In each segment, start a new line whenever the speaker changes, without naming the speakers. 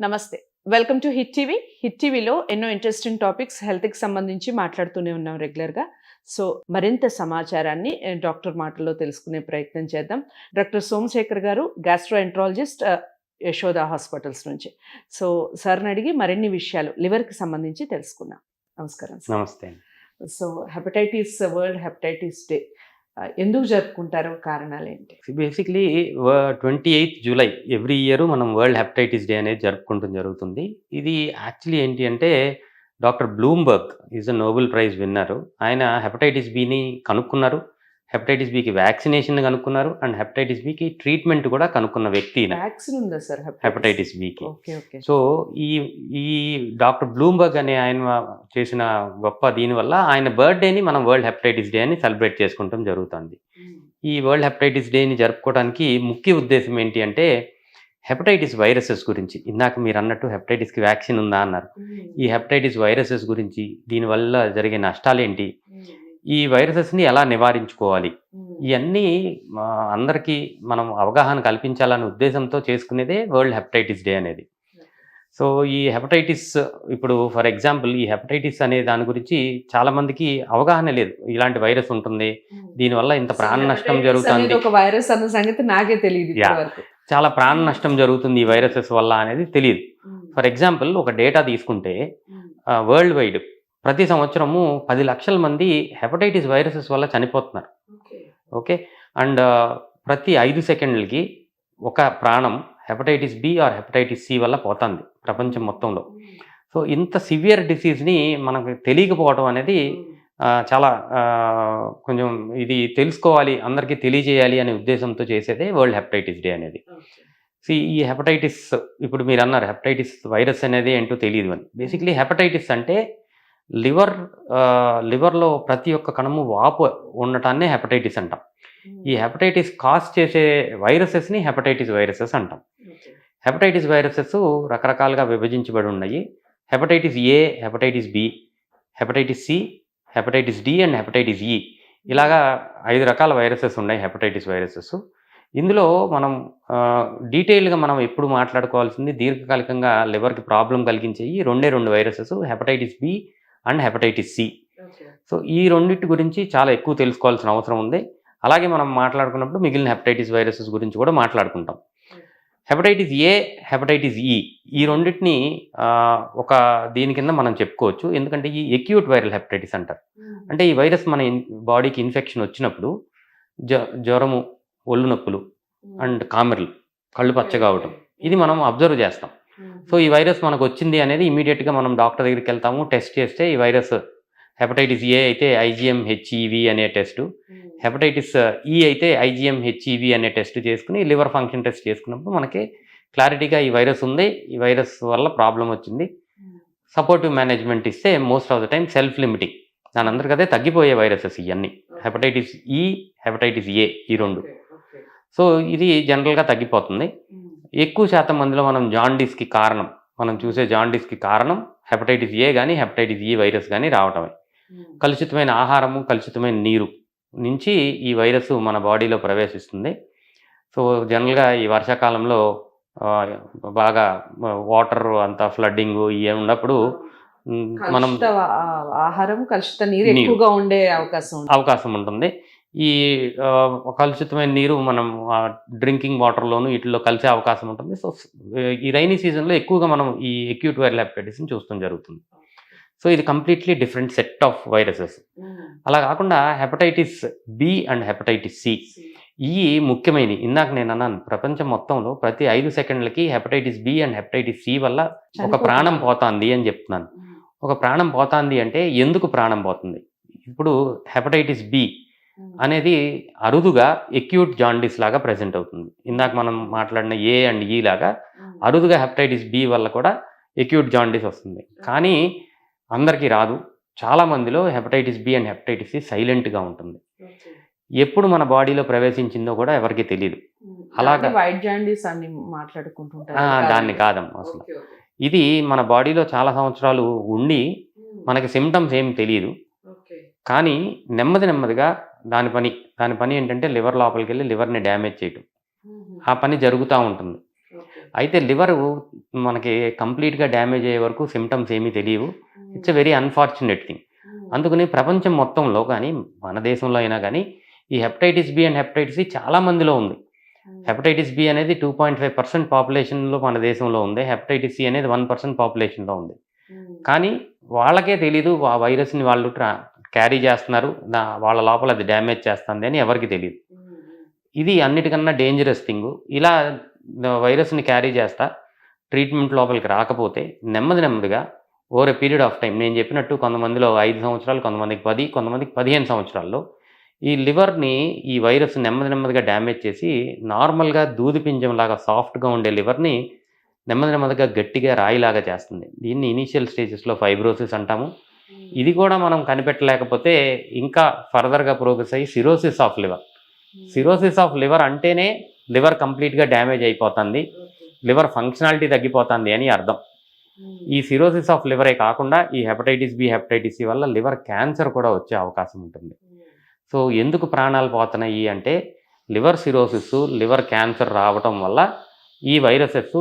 నమస్తే. Welcome to hit TV hit టీవీలో ఎన్నో ఇంట్రెస్టింగ్ టాపిక్స్ హెల్త్కి సంబంధించి మాట్లాడుతూనే ఉన్నాం రెగ్యులర్గా సో మరింత సమాచారాన్ని eh, డాక్టర్ మాటల్లో తెలుసుకునే ప్రయత్నం చేద్దాం. డాక్టర్ సోమశేఖర్ గారు గ్యాస్ట్రో ఎంట్రాలజిస్ట్ యశోద హాస్పిటల్స్ నుంచి. సో సార్ని అడిగి మరిన్ని విషయాలు లివర్కి సంబంధించి తెలుసుకుందాం. నమస్కారం సార్.
నమస్తే
so hepatitis world hepatitis day ఎందుకు జరుపుకుంటారు కారణాలు ఏంటి
basically twenty eighth July every year మనం వరల్డ్ హెపటైటిస్ డే అనేది జరుపుకుంటూ జరుగుతుంది. ఇది యాక్చువల్లీ ఏంటి అంటే doctor Blumberg is a Nobel prize winner ఆయన హెపటైటిస్ బిని కనుక్కున్నారు. హెపటైటిస్ బికి వ్యాక్సినేషన్ కనుక్కున్నారు అండ్ హెపటైటిస్ బికి ట్రీట్మెంట్ కూడా కనుక్కున్న వ్యక్తి
వ్యాక్సిన్ ఉందా sir
hepatitis? బికి.
Okay okay.
So ఈ ఈ డాక్టర్ బ్లూంబర్గ్ అనే ఆయన చేసిన గొప్ప దీనివల్ల ఆయన బర్త్డేని మనం వరల్డ్ హెపటైటిస్ డే అని సెలబ్రేట్ చేసుకుంటాం జరుగుతుంది. ఈ వరల్డ్ హెపటైటిస్ డేని జరుపుకోవడానికి ముఖ్య ఉద్దేశం ఏంటి అంటే హెపటైటిస్ వైరసెస్ గురించి. ఇందాక మీరు అన్నట్టు హెపటైటిస్కి వ్యాక్సిన్ ఉందా అన్నారు. ఈ హెపటైటిస్ వైరసెస్ గురించి దీనివల్ల జరిగే నష్టాలేంటి? ఈ వైరసెస్ని ఎలా నివారించుకోవాలి? ఇవన్నీ అందరికీ మనం అవగాహన కల్పించాలనే ఉద్దేశంతో చేసుకునేదే వరల్డ్ హెపటైటిస్ డే అనేది. సో ఈ హెపటైటిస్ ఇప్పుడు ఫర్ ఎగ్జాంపుల్ ఈ హెపటైటిస్ అనే దాని గురించి చాలా మందికి అవగాహన లేదు. ఇలాంటి వైరస్ ఉంటుంది. దీనివల్ల ఇంత ప్రాణ నష్టం జరుగుతుంది.
ఒక వైరస్ అన్న సంగతి నాకే తెలియదు
చాలా ప్రాణ నష్టం జరుగుతుంది ఈ వైరసెస్ వల్ల అనేది తెలియదు. ఫర్ ఎగ్జాంపుల్ ఒక డేటా తీసుకుంటే వరల్డ్ వైడ్ ప్రతి సంవత్సరము పది లక్షల మంది హెపటైటిస్ వైరసెస్ వల్ల చనిపోతున్నారు. ఓకే. అండ్ ప్రతి ఐదు సెకండ్లకి ఒక ప్రాణం hepatitis B or hepatitis C వల్ల పోతుంది ప్రపంచం మొత్తంలో. సో ఇంత సివియర్ డిసీజ్ని మనకు తెలియకపోవడం అనేది ఆ, చాలా కొంచెం ఇది తెలుసుకోవాలి అందరికీ తెలియజేయాలి అనే ఉద్దేశంతో చేసేదే వరల్డ్ హెపటైటిస్ డే అనేది. See, ఈ హెపటైటిస్ ఇప్పుడు మీరు అన్నారు హెపటైటిస్ వైరస్ అనేది ఏంటో తెలియదు అని. బేసిక్లీ హెపటైటిస్ అంటే లివర్ లివర్లో ప్రతి ఒక్క కణము వాపు ఉండటాన్నే హెపటైటిస్ అంటాం. ఈ హెపటైటిస్ కాజ్ చేసే వైరసెస్ని హెపటైటిస్ వైరసెస్ అంటాం. హెపటైటిస్ వైరసెస్ రకరకాలుగా విభజించబడి ఉన్నాయి. Hepatitis A hepatitis B hepatitis C hepatitis D and hepatitis E ఇలాగా ఐదు రకాల వైరసెస్ ఉన్నాయి హెపటైటిస్ వైరసెస్. ఇందులో మనం డీటెయిల్గా మనం ఎప్పుడు మాట్లాడుకోవాల్సింది దీర్ఘకాలికంగా లివర్కి ప్రాబ్లం కలిగించేవి రెండే రెండు viruses. Hepatitis B and hepatitis C. So ఈ రెండింటి గురించి చాలా ఎక్కువ తెలుసుకోవాల్సిన అవసరం ఉంది. అలాగే మనం మాట్లాడుకున్నప్పుడు మిగిలిన హెపటైటిస్ వైరసెస్ గురించి కూడా మాట్లాడుకుంటాం. హెపటైటిస్ ఏ హెపటైటిస్ ఈ ఈ రెండింటిని ఒక దీని కింద మనం చెప్పుకోవచ్చు. ఎందుకంటే ఈ ఎక్యూట్ వైరల్ హెపటైటిస్ అంటారు. అంటే ఈ వైరస్ మన బాడీకి ఇన్ఫెక్షన్ వచ్చినప్పుడు జ్వరము ఒళ్ళు నొప్పులు అండ్ కామెర్లు కళ్ళు పచ్చగా. అవటం ఇది మనం అబ్జర్వ్ చేస్తాం. సో ఈ వైరస్ మనకు వచ్చింది అనేది ఇమీడియట్గా మనం డాక్టర్ దగ్గరికి వెళ్తాము టెస్ట్ చేస్తే ఈ వైరస్ హెపటైటిస్ ఏ అయితే ఐజిఎం హెచ్ఈవి అనే టెస్ట్ హెపటైటిస్ ఈ అయితే ఐజిఎం హెచ్ఈవి అనే టెస్ట్ చేసుకుని లివర్ ఫంక్షన్ టెస్ట్ చేసుకున్నప్పుడు మనకి క్లారిటీగా ఈ వైరస్ ఉంది ఈ వైరస్ వల్ల ప్రాబ్లం వచ్చింది. సపోర్టివ్ మేనేజ్మెంట్ ఇస్తే most of the time self limiting. దాని అందరికీ అదే తగ్గిపోయే వైరసెస్ ఇవన్నీ హెపటైటిస్ ఈ హెపటైటిస్ ఏ ఈ రెండు. సో ఇది జనరల్గా తగ్గిపోతుంది. ఎక్కువ శాతం మందిలో మనం జాండీస్కి కారణం మనం చూసే జాండీస్కి కారణం హెపటైటిస్ ఏ కానీ హెపటైటిస్ ఈ వైరస్ కానీ రావటమే. కలుషితమైన ఆహారము కలుషితమైన నీరు నుంచి ఈ వైరస్ మన బాడీలో ప్రవేశిస్తుంది. సో జనరల్గా ఈ వర్షాకాలంలో బాగా వాటర్ అంతా ఫ్లడ్డింగ్ ఇవి ఉన్నప్పుడు మనం
ఆహారం కలుషిత నీరు. ఎక్కువగా ఉండే అవకాశం
అవకాశం ఉంటుంది. ఈ కలుషితమైన నీరు మనం డ్రింకింగ్ వాటర్లోను వీటిలో కలిసే అవకాశం ఉంటుంది. సో ఈ రైనీ సీజన్లో ఎక్కువగా మనం ఈ ఎక్యూట్ వైరల్ హెపటైటిస్ని చూస్తాం జరుగుతుంది. సో ఇది completely different set of viruses. అలా కాకుండా hepatitis B and hepatitis C. ఈ ముఖ్యమైనవి ఇందాక నేను అన్నాను ప్రపంచం మొత్తంలో ప్రతి ఐదు సెకండ్లకి hepatitis B and hepatitis C వల్ల ఒక ప్రాణం పోతాంది అని చెప్తున్నాను. ఒక ప్రాణం పోతాంది అంటే ఎందుకు ప్రాణం పోతుంది? ఇప్పుడు హెపటైటిస్ బి అనేది అరుదుగా ఎక్యూట్ జాండీస్ లాగా ప్రెజెంట్ అవుతుంది. ఇందాక మనం మాట్లాడిన ఏ అండ్ ఈ లాగా అరుదుగా హెపటైటిస్ బి వల్ల కూడా ఎక్యూట్ జాండీస్ వస్తుంది. కానీ అందరికీ రాదు. చాలా మందిలో hepatitis B and hepatitis C సైలెంట్గా ఉంటుంది. ఎప్పుడు మన బాడీలో ప్రవేశించిందో కూడా ఎవరికి తెలియదు అలాగా-
వైట్ జాండీస్ అని మాట్లాడుకుంటుంటారు
ఆ, దాన్ని కాదమ్మా అసలు. ఇది మన బాడీలో చాలా సంవత్సరాలు ఉండి మనకి సిమ్టమ్స్ ఏం తెలియదు కానీ నెమ్మది నెమ్మదిగా దాని పని దాని పని ఏంటంటే లివర్ లోపలికి వెళ్ళి లివర్ని డ్యామేజ్ చేయటం. ఆ పని జరుగుతూ ఉంటుంది. అయితే లివర్ మనకి కంప్లీట్గా డ్యామేజ్ అయ్యే వరకు సిమ్టమ్స్ ఏమీ తెలియవు. It's a very unfortunate thing. అందుకని ప్రపంచం మొత్తంలో కానీ మన దేశంలో అయినా కానీ ఈ hepatitis B and hepatitis C చాలా మందిలో ఉంది. హెపటైటిస్ బి అనేది టూ పాయింట్ ఫైవ్ పర్సెంట్ పాపులేషన్లో మన దేశంలో ఉంది. హెపటైటిస్ సి అనేది వన్ పర్సెంట్ పాపులేషన్లో ఉంది. కానీ వాళ్ళకే తెలీదు ఆ వైరస్ని వాళ్ళు ట్రా క్యారీ చేస్తున్నారు. వాళ్ళ లోపల అది డ్యామేజ్ చేస్తుంది అని ఎవరికి తెలియదు ఇది అన్నిటికన్నా డేంజరస్ థింగ్ ఇలా వైరస్ని క్యారీ చేస్తా. ట్రీట్మెంట్ లోపలికి రాకపోతే నెమ్మది నెమ్మదిగా over a period of time నేను చెప్పినట్టు కొంతమందిలో ఐదు సంవత్సరాలు కొంతమందికి పది కొంతమందికి పదిహేను సంవత్సరాల్లో ఈ లివర్ని ఈ వైరస్ నెమ్మది నెమ్మదిగా డ్యామేజ్ చేసి నార్మల్గా దూది పింజంలాగా సాఫ్ట్గా ఉండే లివర్ని నెమ్మది నెమ్మదిగా గట్టిగా రాయిలాగా చేస్తుంది. దీన్ని ఇనీషియల్ స్టేజెస్లో ఫైబ్రోసిస్ అంటాము. ఇది కూడా మనం కనిపెట్టలేకపోతే ఇంకా ఫర్దర్గా ప్రోగ్రెస్ అయ్యి cirrhosis of liver. Cirrhosis of liver అంటేనే లివర్ కంప్లీట్గా డ్యామేజ్ అయిపోతుంది. లివర్ ఫంక్షనాలిటీ తగ్గిపోతుంది అని అర్థం. ఈ సిరోసిస్ ఆఫ్ లివరే కాకుండా ఈ హెపటైటిస్ బి హెపటైటిస్ సి వల్ల లివర్ క్యాన్సర్ కూడా వచ్చే అవకాశం ఉంటుంది. సో ఎందుకు ప్రాణాలు పోతున్నాయి అంటే లివర్ సిరోసిస్ లివర్ క్యాన్సర్ రావటం వల్ల ఈ వైరసెస్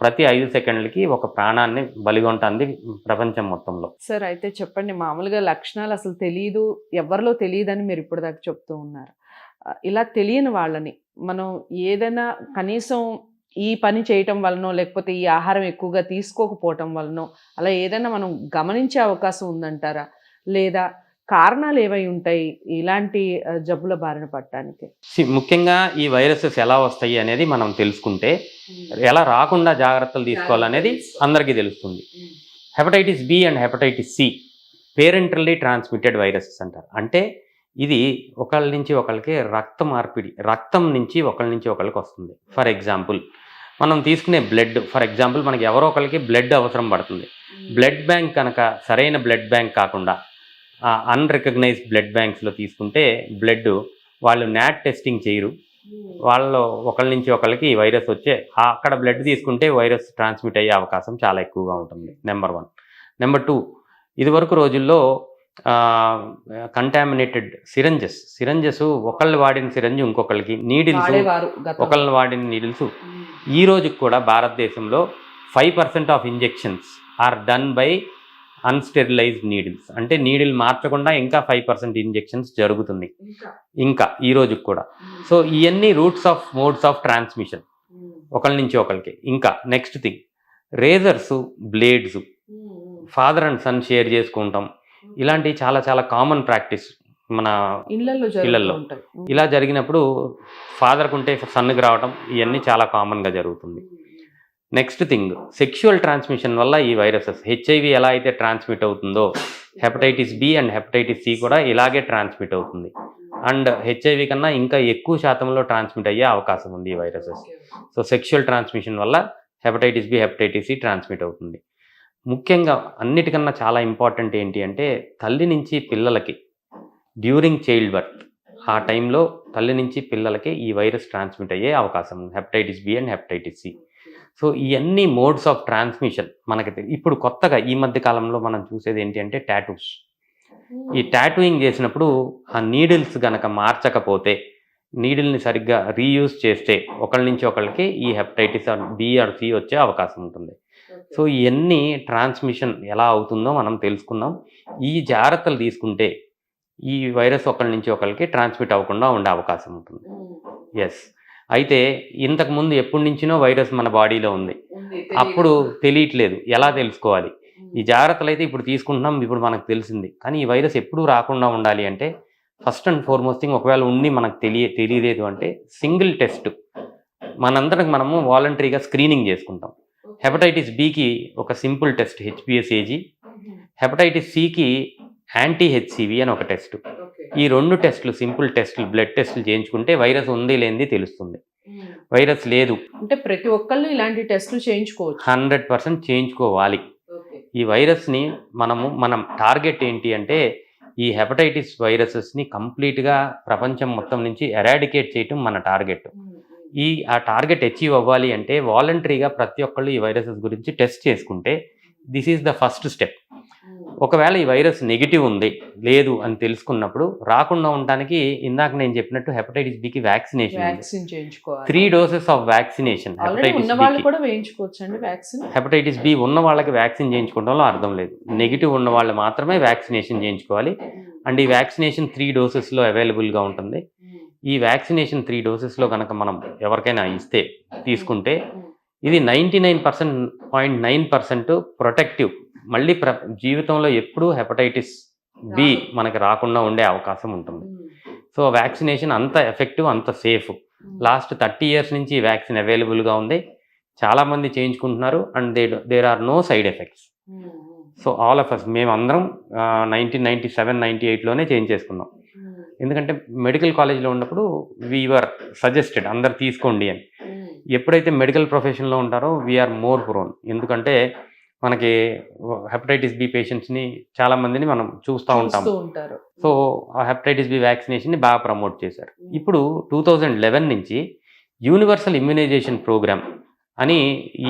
ప్రతి ఐదు సెకండ్లకి ఒక ప్రాణాన్ని బలిగొంటుంది ప్రపంచం మొత్తంలో.
సార్ అయితే చెప్పండి మామూలుగా లక్షణాలు అసలు తెలియదు ఎవరిలో తెలియదని మీరు ఇప్పుడు దాకా చెప్తూ ఉన్నారు. ఇలా తెలియని వాళ్ళని మనం ఏదైనా కనీసం ఈ పని చేయటం వలనో లేకపోతే ఈ ఆహారం ఎక్కువగా తీసుకోకపోవటం వలనో అలా ఏదైనా మనం గమనించే అవకాశం ఉందంటారా? లేదా కారణాలు ఏవై ఉంటాయి ఇలాంటి జబ్బుల బారిన పడటానికి?
సి- ముఖ్యంగా ఈ వైరసెస్ ఎలా వస్తాయి అనేది మనం తెలుసుకుంటే ఎలా రాకుండా జాగ్రత్తలు తీసుకోవాలనేది అందరికీ తెలుస్తుంది. Hepatitis B and hepatitis C parenterally transmitted viruses అంటారు. అంటే ఇది ఒకళ్ళ నుంచి ఒకళ్ళకి రక్త మార్పిడి రక్తం నుంచి ఒకళ్ళ నుంచి ఒకళ్ళకి వస్తుంది. ఫర్ ఎగ్జాంపుల్ మనం తీసుకునే బ్లడ్ ఫర్ ఎగ్జాంపుల్ మనకి ఎవరో ఒకరికి బ్లడ్ అవసరం పడుతుంది. బ్లడ్ బ్యాంక్ కనుక సరైన బ్లడ్ బ్యాంక్ కాకుండా అన్రికగ్నైజ్డ్ బ్లడ్ బ్యాంక్స్లో తీసుకుంటే బ్లడ్ వాళ్ళు నాట్ టెస్టింగ్ చేయరు. వాళ్ళలో ఒకళ్ళ నుంచి ఒకళ్ళకి ఈ వైరస్ వచ్చే అక్కడ బ్లడ్ తీసుకుంటే వైరస్ ట్రాన్స్మిట్ అయ్యే అవకాశం చాలా ఎక్కువగా ఉంటుంది. నెంబర్ వన్ నెంబర్ టూ ఇదివరకు రోజుల్లో కంటామినేటెడ్ సిరంజెస్ సిరంజెస్ ఒకళ్ళు వాడిన సిరంజ్ ఇంకొకళ్ళకి నీడిల్స్. ఒకళ్ళు వాడిన నీడిల్స్ ఈ రోజుకి కూడా భారతదేశంలో five percent of injections are done by unsterilised needles అంటే నీడిల్ మార్చకుండా ఇంకా ఫైవ్ పర్సెంట్ ఇంజెక్షన్స్ జరుగుతుంది. ఇంకా. ఈ రోజుకి కూడా. సో ఇవన్నీ routes of modes of transmission. ఒకళ్ళ నుంచి ఒకరికి ఇంకా next thing razors blades father and son share చేసుకుంటాం. ఇలాంటి చాలా చాలా కామన్ ప్రాక్టీస్ మన
ఇళ్ళలో
ఇలా జరిగినప్పుడు ఫాదర్కి ఉంటే సన్కి రావటం ఇవన్నీ చాలా కామన్గా జరుగుతుంది. నెక్స్ట్ థింగ్ సెక్షువల్ ట్రాన్స్మిషన్ వల్ల ఈ వైరసెస్ హెచ్ఐవి ఎలా అయితే ట్రాన్స్మిట్ అవుతుందో hepatitis B and hepatitis C కూడా ఇలాగే ట్రాన్స్మిట్ అవుతుంది. అండ్ హెచ్ఐవి కన్నా ఇంకా ఎక్కువ శాతంలో ట్రాన్స్మిట్ అయ్యే అవకాశం ఉంది ఈ వైరసెస్ సో సెక్షువల్ ట్రాన్స్మిషన్ వల్ల hepatitis B hepatitis C transmit అవుతుంది. ముఖ్యంగా అన్నిటికన్నా చాలా ఇంపార్టెంట్ ఏంటి అంటే తల్లి నుంచి పిల్లలకి డ్యూరింగ్ చైల్డ్ బర్త్ ఆ టైంలో తల్లి నుంచి పిల్లలకి ఈ వైరస్ ట్రాన్స్మిట్ అయ్యే అవకాశం ఉంది. Hepatitis B and hepatitis C so ఇవన్నీ మోడ్స్ ఆఫ్ ట్రాన్స్మిషన్ మనకి ఇప్పుడు కొత్తగా ఈ మధ్య కాలంలో మనం చూసేది ఏంటి అంటే టాటూస్. ఈ టాటూయింగ్ చేసినప్పుడు ఆ నీడిల్స్ గనక మార్చకపోతే నీడిల్ని సరిగ్గా రీయూజ్ చేస్తే ఒకళ్ళ నుంచి ఒకళ్ళకి ఈ హెపటైటిస్ బి ఆర్ సి వచ్చే అవకాశం ఉంటుంది. సో ఇవన్నీ ట్రాన్స్మిషన్ ఎలా అవుతుందో మనం తెలుసుకుందాం. ఈ జాగ్రత్తలు తీసుకుంటే ఈ వైరస్ ఒకళ్ళ నుంచి ఒకరికి ట్రాన్స్మిట్ అవ్వకుండా ఉండే అవకాశం ఉంటుంది. ఎస్ అయితే ఇంతకు ముందు ఎప్పటి నుంచినో వైరస్ మన బాడీలో ఉంది. అప్పుడు తెలియట్లేదు. ఎలా తెలుసుకోవాలి? ఈ జాగ్రత్తలు అయితే ఇప్పుడు తీసుకుంటున్నాం ఇప్పుడు మనకు తెలిసింది. కానీ ఈ వైరస్ ఎప్పుడూ రాకుండా ఉండాలి అంటే ఫస్ట్ అండ్ ఫార్మోస్ట్ థింగ్ ఒకవేళ ఉండి మనకు తెలియ తెలియలేదు అంటే సింగిల్ టెస్ట్. మనందరికి మనము వాలంటరీగా స్క్రీనింగ్ చేసుకుంటాం. హెపటైటిస్ బికి ఒక simple test HPS AG hepatitis సికి యాంటీ హెచ్సివి అని ఒక టెస్ట్. ఈ రెండు టెస్టులు సింపుల్ టెస్టులు బ్లడ్ టెస్టులు చేయించుకుంటే వైరస్ ఉంది లేనిది తెలుస్తుంది. వైరస్ లేదు.
అంటే ప్రతి ఒక్కళ్ళు ఇలాంటి టెస్టులు చేయించుకోవచ్చు.
హండ్రెడ్ పర్సెంట్ చేయించుకోవాలి. ఈ వైరస్ని మనము మనం టార్గెట్ ఏంటి అంటే ఈ హెపటైటిస్ వైరసెస్ని కంప్లీట్గా ప్రపంచం మొత్తం నుంచి ఎరాడికేట్ చేయటం మన టార్గెట్. ఈ ఆ టార్గెట్ అచీవ్ అవ్వాలి అంటే వాలంటరీగా ప్రతి ఒక్కళ్ళు ఈ వైరసెస్ గురించి టెస్ట్ చేసుకుంటే this is the first step. ఒకవేళ ఈ వైరస్ నెగిటివ్ ఉంది లేదు అని తెలుసుకున్నప్పుడు రాకుండా ఉండడానికి ఇందాక నేను చెప్పినట్టు హెపటైటిస్ బికి వ్యాక్సినేషన్
వ్యాక్సిన్ చేయించుకోవాలి.
త్రీ డోసెస్ ఆఫ్ వ్యాక్సినేషన్
కూడా వ్యాక్సిన్
హెపటైటిస్ బి ఉన్న వాళ్ళకి వ్యాక్సిన్ చేయించుకోవడంలో అర్థం లేదు. నెగిటివ్ ఉన్న వాళ్ళు మాత్రమే వ్యాక్సినేషన్ చేయించుకోవాలి. అండ్ ఈ వ్యాక్సినేషన్ త్రీ డోసెస్లో అవైలబుల్గా ఉంటుంది. ఈ వ్యాక్సినేషన్ త్రీ డోసెస్లో కనుక మనం ఎవరికైనా ఇస్తే తీసుకుంటే ఇది ninety nine percent point nine percent protective మళ్ళీ ప్ర జీవితంలో ఎప్పుడూ హెపటైటిస్ బి మనకి రాకుండా ఉండే అవకాశం ఉంటుంది. సో వ్యాక్సినేషన్ అంత ఎఫెక్టివ్ అంత సేఫ్. లాస్ట్ థర్టీ ఇయర్స్ నుంచి ఈ వ్యాక్సిన్ అవైలబుల్గా ఉంది. చాలామంది చేయించుకుంటున్నారు and they there are no side effects. So all of us మేమందరం నైన్టీన్ నైన్టీ సెవెన్ నైంటీ ఎయిట్లోనే చేయించేసుకున్నాం. ఎందుకంటే మెడికల్ కాలేజ్లో ఉన్నప్పుడు వీఆర్ సజెస్టెడ్ అందరు తీసుకోండి అని. ఎప్పుడైతే మెడికల్ ప్రొఫెషన్లో ఉంటారో వీఆర్ మోర్ ప్రోన్ ఎందుకంటే మనకి హెపటైటిస్ బి పేషెంట్స్ని చాలా మందిని మనం చూస్తూ ఉంటాం
ఉంటారు.
సో ఆ హెపటైటిస్ బి వ్యాక్సినేషన్ని బాగా ప్రమోట్ చేశారు. ఇప్పుడు టూ థౌజండ్ లెవెన్ నుంచి యూనివర్సల్ ఇమ్యునైజేషన్ ప్రోగ్రామ్ అని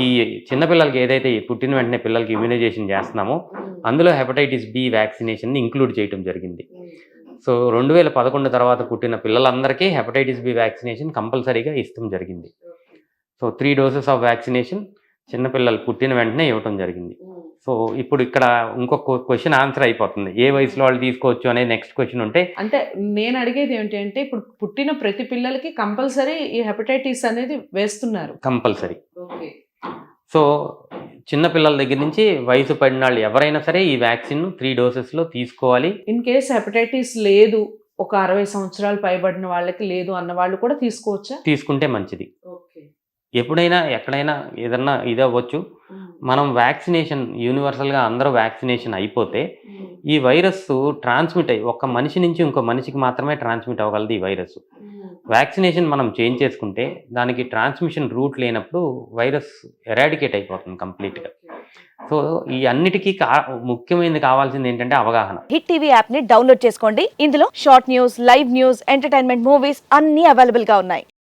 ఈ చిన్నపిల్లలకి ఏదైతే పుట్టిన వెంటనే పిల్లలకి ఇమ్యునైజేషన్ చేస్తున్నామో అందులో హెపటైటిస్ బి వ్యాక్సినేషన్ని ఇంక్లూడ్ చేయడం జరిగింది. సో రెండు వేల పదకొండు తర్వాత పుట్టిన పిల్లలందరికీ హెపటైటిస్ బి వ్యాక్సినేషన్ కంపల్సరీగా ఇష్టం జరిగింది. So three doses of vaccination చిన్నపిల్లలు పుట్టిన వెంటనే ఇవ్వటం జరిగింది. సో ఇప్పుడు ఇక్కడ ఇంకొక క్వశ్చన్ ఆన్సర్ అయిపోతుంది. ఏ వయసులో వాళ్ళు తీసుకోవచ్చు అనే నెక్స్ట్ క్వశ్చన్ ఉంటే
అంటే నేను అడిగేది ఏంటి అంటే ఇప్పుడు పుట్టిన ప్రతి పిల్లలకి కంపల్సరీ ఈ హెపటైటిస్ అనేది వేస్తున్నారు.
కంపల్సరీ. సో చిన్న పిల్లల దగ్గర నుంచి వయసు పడిన వాళ్ళు ఎవరైనా సరే ఈ వ్యాక్సిన్ త్రీ డోసెస్లో తీసుకోవాలి.
ఇన్ కేస్ హెపటైటిస్ లేదు ఒక అరవై సంవత్సరాలు పైబడిన వాళ్ళకి లేదు అన్న వాళ్ళు కూడా తీసుకోవచ్చా?
తీసుకుంటే మంచిది. ఎప్పుడైనా ఎక్కడైనా ఏదన్నా ఇది అవ్వచ్చు మనం వ్యాక్సినేషన్ యూనివర్సల్గా అందరూ వ్యాక్సినేషన్ అయిపోతే ఈ వైరస్ ట్రాన్స్మిట్ అయ్యి ఒక మనిషి నుంచి ఇంకో మనిషికి మాత్రమే ట్రాన్స్మిట్ అవ్వగలదు ఈ వైరస్ వ్యాక్సినేషన్ మనం చేంజ్ చేసుకుంటే దానికి ట్రాన్స్మిషన్ రూట్ లేనప్పుడు వైరస్ ఎరాడికేట్ అయిపోతుంది కంప్లీట్గా. సో ఈ అన్నిటికీ ముఖ్యమైనది కావాల్సింది ఏంటంటే అవగాహన.
హిట్ టీవీ యాప్ని డౌన్లోడ్ చేసుకోండి. ఇందులో short news live news entertainment movies అన్ని అవైలబుల్గా ఉన్నాయి.